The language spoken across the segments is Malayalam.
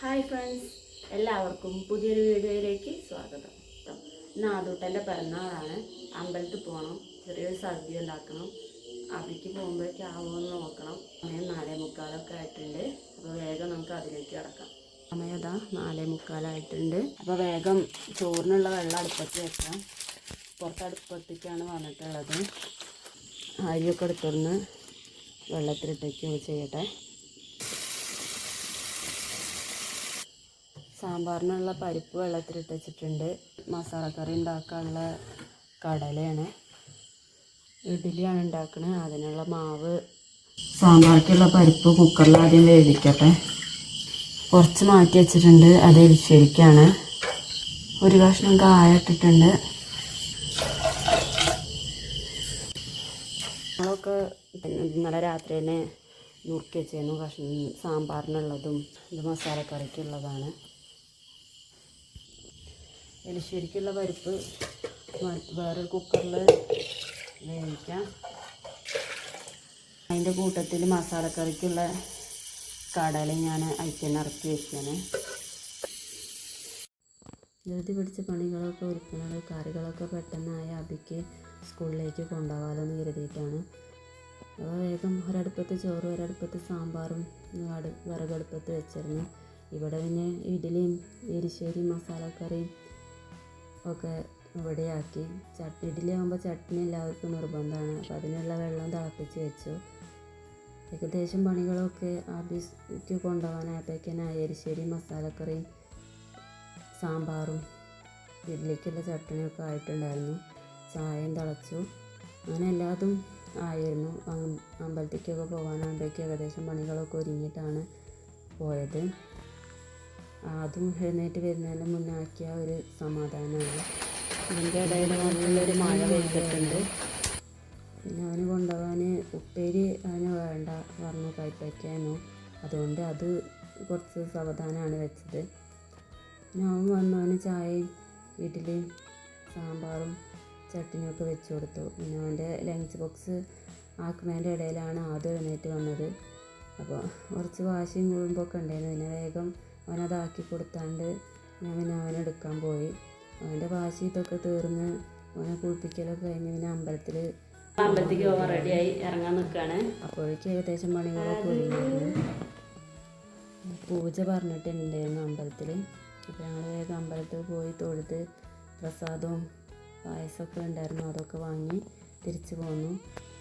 ഹായ് ഫ്രണ്ട്സ് എല്ലാവർക്കും പുതിയൊരു വീഡിയോയിലേക്ക് സ്വാഗതം. ഇന്ന് ആദൂട്ടന്റെ പിറന്നാളാണ്. അമ്പലത്തിൽ പോകണം ചെറിയൊരു സദ്യ ഉണ്ടാക്കണം. അവിക്ക് പോകുമ്പോഴേക്ക് ആവുമെന്ന് നോക്കണം. സമയം നാലേ മുക്കാലൊക്കെ ആയിട്ടുണ്ട്. അപ്പോൾ വേഗം നമുക്ക് അതിലേക്ക് കിടക്കാം. അതാ നാലേ മുക്കാലായിട്ടുണ്ട്. അപ്പോൾ വേഗം ചോറിനുള്ള വെള്ളം അടുപ്പത്ത് വെക്കാം. പുറത്തടുപ്പത്തേക്കാണ് വന്നിട്ടുള്ളത്. അരിയൊക്കെ എടുത്തുനിന്ന് വെള്ളത്തിലിട്ടേക്ക് ചെയ്യട്ടെ. സാമ്പാറിനുള്ള പരിപ്പ് വെള്ളത്തിലിട്ട് വെച്ചിട്ടുണ്ട് മസാലക്കറി ഉണ്ടാക്കാനുള്ള കടലയാണ്. ഇഡ്ഡലിയാണ് ഉണ്ടാക്കുന്നത് അതിനുള്ള മാവ്. സാമ്പാർക്കുള്ള പരിപ്പ് കുക്കറിൽ ആദ്യം വേവിക്കട്ടെ. കുറച്ച് മാറ്റി വെച്ചിട്ടുണ്ട്. അത് എരിശ്ശേരിക്കാണ്. ഒരു കഷ്ണം കായ ഇട്ടിട്ടുണ്ട്. നമ്മളൊക്കെ ഇന്നലെ രാത്രി തന്നെ നുറുക്കി വെച്ചിരുന്നു. കഷ്ണം സാമ്പാറിനുള്ളതും ഇത് മസാലക്കറിക്കുള്ളതാണ്. എലിശ്ശേരിക്കുള്ള പരിപ്പ് വേറൊരു കുക്കറിൽ വേവിക്കാം. അതിന്റെ കൂട്ടത്തിൽ മസാലക്കറിക്കുള്ള കടല ഞാൻ അയക്കാൻ ഇറക്കി വെക്കാണ്. ധൃതി പിടിച്ച പണികളൊക്കെ ഒരുക്കുന്നത് കറികളൊക്കെ പെട്ടെന്നായ അബിക്ക് സ്കൂളിലേക്ക് കൊണ്ടുപോകാമല്ലോ എന്ന് കരുതിയിട്ടാണ്. അപ്പോൾ വേഗം ഒരടുപ്പത്ത് ചോറ് ഒരടുപ്പത്ത് സാമ്പാറും അടു വിറകടുപ്പത്ത് വെച്ചിരുന്നു. ഇവിടെ പിന്നെ ഇഡ്ഡലിയും എരിശ്ശേരി മസാലക്കറിയും ഒക്കെ ഇവിടെയാക്കി. ചട്നി ഇഡ്ഡലി ആകുമ്പോൾ ചട്നി എല്ലാവർക്കും നിർബന്ധമാണ്. അപ്പോൾ അതിനുള്ള വെള്ളം തിളപ്പിച്ച് വെച്ചു. ഏകദേശം പണികളൊക്കെ ആഫീസിലേക്ക് കൊണ്ടുപോകാനായപ്പോഴേക്കാണ് എരിശ്ശേരി മസാലക്കറിയും സാമ്പാറും ഇഡ്ഡലിക്കുള്ള ചട്നിയൊക്കെ ആയിട്ടുണ്ടായിരുന്നു. ചായയും തിളച്ചു. അങ്ങനെ എല്ലാതും ആയിരുന്നു. അമ്പലത്തിലേക്കൊക്കെ പോകാനാകുമ്പോഴേക്കും ഏകദേശം പണികളൊക്കെ ഒരുങ്ങിയിട്ടാണ് പോയത്. ആദ്യം എഴുന്നേറ്റ് വരുന്നതിന് മുന്നേ ആക്കിയ ഒരു സമാധാനമാണ്. ഇതിന്റെ ഇടയിൽ നല്ലൊരു മഴ പെയ്തിട്ടുണ്ട്. പിന്നെ അവന് കൊണ്ടുപോകാൻ ഉപ്പേരി അവന് വേണ്ട പറഞ്ഞു കൈപ്പയ്ക്കാനോ അതുകൊണ്ട് അത് കുറച്ച് സാവധാനമാണ് വെച്ചത്. പിന്നെ അവൻ വന്നു അവന് ചായയും ഇഡ്ഡലിയും സാമ്പാറും ചട്നിയൊക്കെ വെച്ച് കൊടുത്തു. പിന്നെ അവന്റെ ലഞ്ച് ബോക്സ് ആക്കുന്നതിന്റെ ഇടയിലാണ് ആദ്യം എഴുന്നേറ്റ് വന്നത്. അപ്പോൾ കുറച്ച് വാശിയും കുഴുമ്പൊക്കെ ഉണ്ടായിരുന്നു. പിന്നെ വേഗം അവനതാക്കി കൊടുത്താണ്ട് ഞാൻ പിന്നെ അവനെടുക്കാൻ പോയി. അവന്റെ വാശി ഇതൊക്കെ തീർന്ന് അവനെ കുളിപ്പിക്കലൊക്കെ കഴിഞ്ഞ് പിന്നെ അമ്പലത്തിൽ അമ്പലത്തേക്ക് പോകാൻ റെഡിയായി. ഇറങ്ങാൻ നിൽക്കുകയാണ്. അപ്പോഴേക്കും ഏകദേശം പണികളൊക്കെ ഒഴിഞ്ഞിരുന്നു പൂജ പറഞ്ഞിട്ടുണ്ടായിരുന്നു അമ്പലത്തിൽ അപ്പോൾ ഞങ്ങൾ വേഗം അമ്പലത്തിൽ പോയി തൊഴുത് പ്രസാദവും പായസമൊക്കെ ഉണ്ടായിരുന്നു. അതൊക്കെ വാങ്ങി തിരിച്ചു പോന്നു.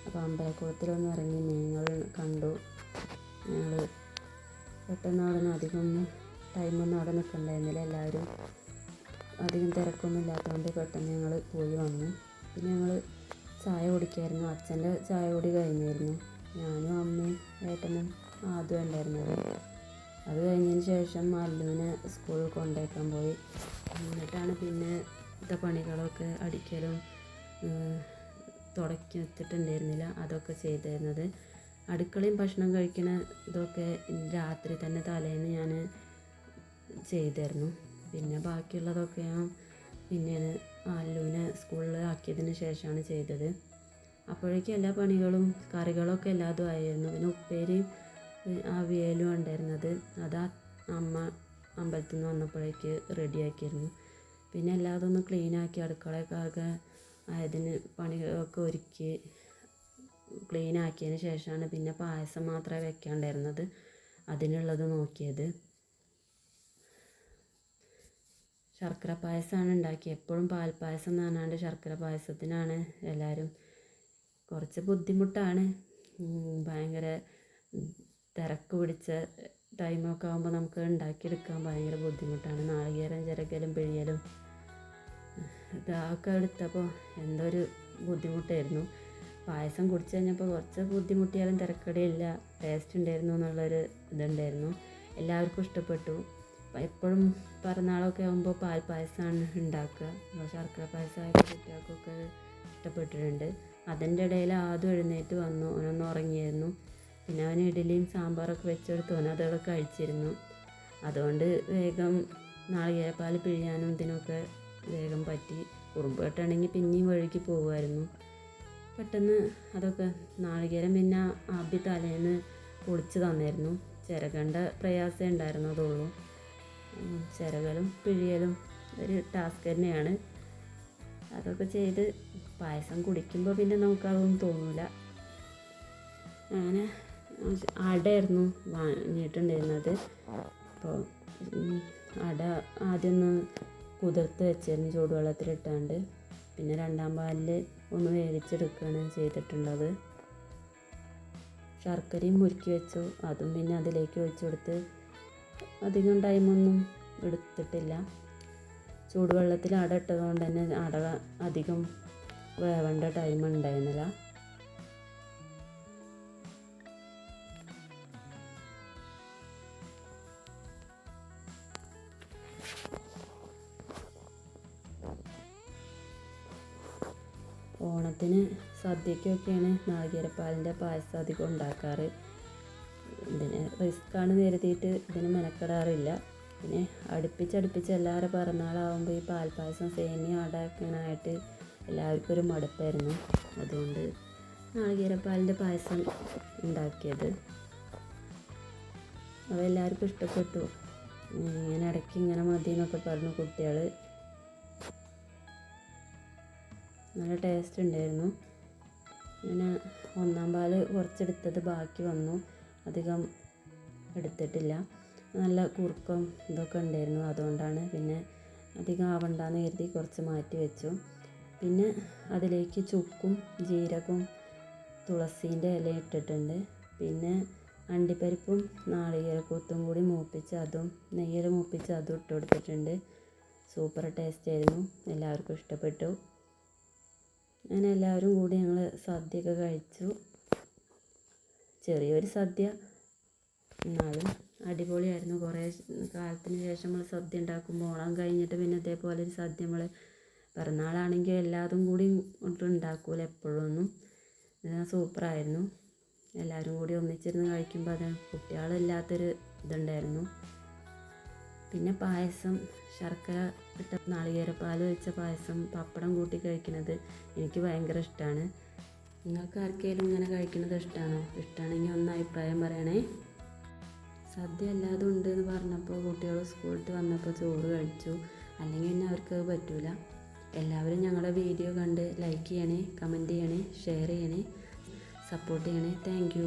അപ്പോൾ അമ്പലക്കുളത്തിലൊന്ന് ഇറങ്ങി മീനുകൾ കണ്ടു. ഞങ്ങൾ പെട്ടെന്ന് അവിടെ നിന്ന് അധികം ടൈമൊന്നും അവിടെ നിൽക്കണ്ടായിരുന്നില്ല. എല്ലാവരും അധികം തിരക്കൊന്നും ഇല്ലാത്തതുകൊണ്ട് പെട്ടെന്ന് ഞങ്ങൾ പോയി വന്നു. പിന്നെ ഞങ്ങൾ ചായ കുടിക്കായിരുന്നു. അച്ഛന്റെ ചായ കുടി കഴിഞ്ഞായിരുന്നു. ഞാനും അമ്മയും ഏട്ടനും ആദ്യം ഉണ്ടായിരുന്നത്. അത് കഴിഞ്ഞതിന് ശേഷം മല്ലുവിനെ സ്കൂളിൽ കൊണ്ടേക്കാൻ പോയി. എന്നിട്ടാണ് പിന്നെ ഇത്തെ പണികളൊക്കെ അടിക്കലും തുടക്കിട്ടുണ്ടായിരുന്നില്ല അതൊക്കെ ചെയ്തിരുന്നത്. അടുക്കളയും ഭക്ഷണം കഴിക്കണ ഇതൊക്കെ രാത്രി തന്നെ തലേന്ന് ഞാൻ ചെയ്തിരുന്നു പിന്നെ ബാക്കിയുള്ളതൊക്കെ ഞാൻ പിന്നെ അല്ലുവിനെ സ്കൂളിൽ ആക്കിയതിന് ശേഷമാണ് ചെയ്തത്. അപ്പോഴേക്കും എല്ലാ പണികളും കറികളൊക്കെ എല്ലാതും ആയിരുന്നു. പിന്നെ ഉപ്പേരിയും അവിയലും ഉണ്ടായിരുന്നത്. അത് അമ്മ അമ്പലത്തിൽ നിന്ന് വന്നപ്പോഴേക്ക് റെഡിയാക്കിയിരുന്നു. പിന്നെ എല്ലാതും ഒന്ന് ക്ലീനാക്കി അടുക്കളയൊക്കെ ആകെ ആയതിന് പണികളൊക്കെ ഒരുക്കി ക്ലീനാക്കിയതിന് ശേഷമാണ് പിന്നെ പായസം മാത്രമേ വെക്കാണ്ടായിരുന്നത് അതിനുള്ളത് നോക്കിയത്. ശർക്കര പായസമാണ് ഉണ്ടാക്കിയത് എപ്പോഴും പാൽപ്പായസം എന്ന് പറഞ്ഞാണ്ട് ശർക്കര പായസത്തിനാണ് എല്ലാവരും കുറച്ച് ബുദ്ധിമുട്ടാണ്. ഭയങ്കര തിരക്ക് പിടിച്ച ടൈമൊക്കെ ആകുമ്പോൾ നമുക്ക് ഉണ്ടാക്കിയെടുക്കാൻ ഭയങ്കര ബുദ്ധിമുട്ടാണ്. നാളികേരം ചിരകലും പിഴിയലും. ഇതൊക്കെ എടുത്തപ്പോൾ എന്തോ ഒരു ബുദ്ധിമുട്ടായിരുന്നു. പായസം കുടിച്ചു കഴിഞ്ഞപ്പോൾ കുറച്ച് ബുദ്ധിമുട്ടിയാലും തിരക്കടിയില്ല. ടേസ്റ്റ് ഉണ്ടായിരുന്നു എന്നുള്ളൊരു ഇതുണ്ടായിരുന്നു. എല്ലാവർക്കും ഇഷ്ടപ്പെട്ടു. എപ്പോഴും പിറന്നാളൊക്കെ ആകുമ്പോൾ പാൽ പായസമാണ് ഉണ്ടാക്കുക ശർക്കര പായസമായിട്ട് കുട്ടികൾക്കൊക്കെ ഇഷ്ടപ്പെട്ടിട്ടുണ്ട്. അതിന്റെ ഇടയിൽ ആദ്യം എഴുന്നേറ്റ് വന്നു. അവനൊന്ന് ഉറങ്ങിയിരുന്നു. പിന്നെ അവൻ ഇഡലിയും സാമ്പാറൊക്കെ വെച്ചെടുത്ത് അവൻ അതൊക്കെ കഴിച്ചിരുന്നു. അതുകൊണ്ട് വേഗം നാളികേരപ്പാൽ പിഴിയാനും ഇതിനൊക്കെ വേഗം പറ്റി. കുറുമ്പ് കെട്ടാണെങ്കിൽ പിന്നെയും വഴിക്ക് പോകുമായിരുന്നു പെട്ടെന്ന് അതൊക്കെ നാളികേരം പിന്നെ ആദ്യ തലേന്ന് പൊളിച്ച് തന്നായിരുന്നു ചിരകണ്ട പ്രയാസമേ ഉണ്ടായിരുന്നതുള്ളൂ ചിരകലും പിഴിയലും ഒരു ടാസ്ക് തന്നെയാണ്. അതൊക്കെ ചെയ്ത് പായസം കുടിക്കുമ്പോൾ പിന്നെ നമുക്കതൊന്നും തോന്നില്ല അങ്ങനെ അടയായിരുന്നു വാങ്ങിയിട്ടുണ്ടായിരുന്നത് അപ്പോൾ അട ആദ്യം ഒന്ന് കുതിർത്ത് വെച്ചിരുന്നു ചൂടുവെള്ളത്തിലിട്ടാണ്ട്. പിന്നെ രണ്ടാം പാലിൽ ഒന്ന് വേവിച്ചെടുക്കുകയാണ് ചെയ്തിട്ടുള്ളത്. ശർക്കരയും മുറുക്കി വെച്ചു. അതും പിന്നെ അതിലേക്ക് ഒഴിച്ചു കൊടുത്ത് അധികം ടൈമൊന്നും എടുത്തിട്ടില്ല. ചൂടുവെള്ളത്തിൽ അട ഇട്ടത് കൊണ്ട് തന്നെ അട അധികം വേവേണ്ട ടൈം ഉണ്ടായിരുന്നില്ല. ഓണത്തിന് സദ്യക്കൊക്കെയാണ് നാളികേരപ്പാലിന്റെ പായസം അധികം ഉണ്ടാക്കാറ്. റിസ്ക്കാണ് കരുതിയിട്ട് ഇതിന് മെനക്കെടാറില്ല. പിന്നെ അടുപ്പിച്ചടുപ്പിച്ച് എല്ലാവരും പിറന്നാളാവുമ്പോൾ ഈ പാൽപ്പായസം സേമിയ അടക്കാനായിട്ട് എല്ലാവർക്കും ഒരു മടുപ്പായിരുന്നു. അതുകൊണ്ട് നാളികേരപ്പാലിന്റെ പായസം ഉണ്ടാക്കിയത്. അതെല്ലാവർക്കും ഇഷ്ടപ്പെട്ടു. ഇങ്ങനെ ഇടയ്ക്ക് ഇങ്ങനെ മതി എന്നൊക്കെ പറഞ്ഞു കുട്ടികൾ നല്ല ടേസ്റ്റ് ഉണ്ടായിരുന്നു. പിന്നെ ഒന്നാം പാൽ കുറച്ചെടുത്തത് ബാക്കി വന്നു. അധികം എടുത്തിട്ടില്ല. നല്ല കുറുക്കം ഇതൊക്കെ ഉണ്ടായിരുന്നു. അതുകൊണ്ടാണ് പിന്നെ അധികം ആവണ്ടെന്ന് കരുതി കുറച്ച് മാറ്റി വെച്ചു. പിന്നെ അതിലേക്ക് ചുക്കും ജീരകവും തുളസീന്റെ ഇല ഇട്ടിട്ടുണ്ട്. പിന്നെ അണ്ടിപ്പരിപ്പും നാളികേരക്കൂത്തും കൂടി മൂപ്പിച്ച് അതും നെയ്യിൽ മൂപ്പിച്ച് അതും ഇട്ട് കൊടുത്തിട്ടുണ്ട്. സൂപ്പർ ടേസ്റ്റ് ആയിരുന്നു. എല്ലാവർക്കും ഇഷ്ടപ്പെട്ടു. അങ്ങനെ എല്ലാവരും കൂടി ഞങ്ങൾ സദ്യയൊക്കെ കഴിച്ചു. ചെറിയൊരു സദ്യ. എന്നാലും അടിപൊളിയായിരുന്നു. കുറേ കാലത്തിന് ശേഷം നമ്മൾ സദ്യ ഉണ്ടാക്കുമ്പോൾ ഓണം കഴിഞ്ഞിട്ട് പിന്നെ ഇതേപോലെ ഒരു സദ്യ നമ്മൾ പിറന്നാളാണെങ്കിൽ എല്ലാതും കൂടി ഉണ്ടാക്കൂല എപ്പോഴൊന്നും. സൂപ്പറായിരുന്നു. എല്ലാവരും കൂടി ഒന്നിച്ചിരുന്ന് കഴിക്കുമ്പോൾ അത് കുട്ടികളില്ലാത്തൊരു ഇതുണ്ടായിരുന്നു. പിന്നെ പായസം ശർക്കര ഇട്ട നാളികേരപ്പാൽ വെച്ച പായസം പപ്പടം കൂട്ടി കഴിക്കുന്നത് എനിക്ക് ഭയങ്കര ഇഷ്ടമാണ്. നിങ്ങൾക്ക് ആർക്കെങ്കിലും ഇങ്ങനെ കഴിക്കുന്നത് ഇഷ്ടമാണോ ഇഷ്ടമാണെങ്കിൽ ഒന്ന് അഭിപ്രായം പറയണേ. സദ്യ അല്ലാതെ ഉണ്ട് എന്ന് പറഞ്ഞപ്പോൾ കുട്ടികൾ സ്കൂളിൽ വന്നപ്പോൾ ചോറ് കഴിച്ചു. അല്ലെങ്കിൽ പിന്നെ അവർക്ക് പറ്റൂല. എല്ലാവരും ഞങ്ങളുടെ വീഡിയോ കണ്ട് ലൈക്ക് ചെയ്യണേ കമന്റ് ചെയ്യണേ ഷെയർ ചെയ്യണേ സപ്പോർട്ട് ചെയ്യണേ. താങ്ക്